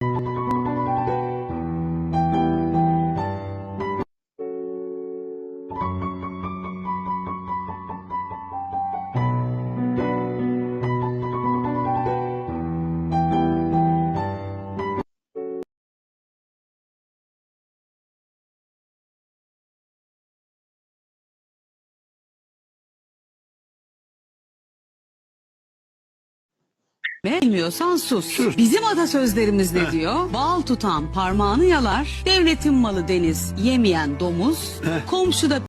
Thank you. Bilmiyorsan sus. Bizim atasözlerimiz ne diyor? Bal tutan parmağını yalar, devletin malı deniz, yemeyen domuz, komşuda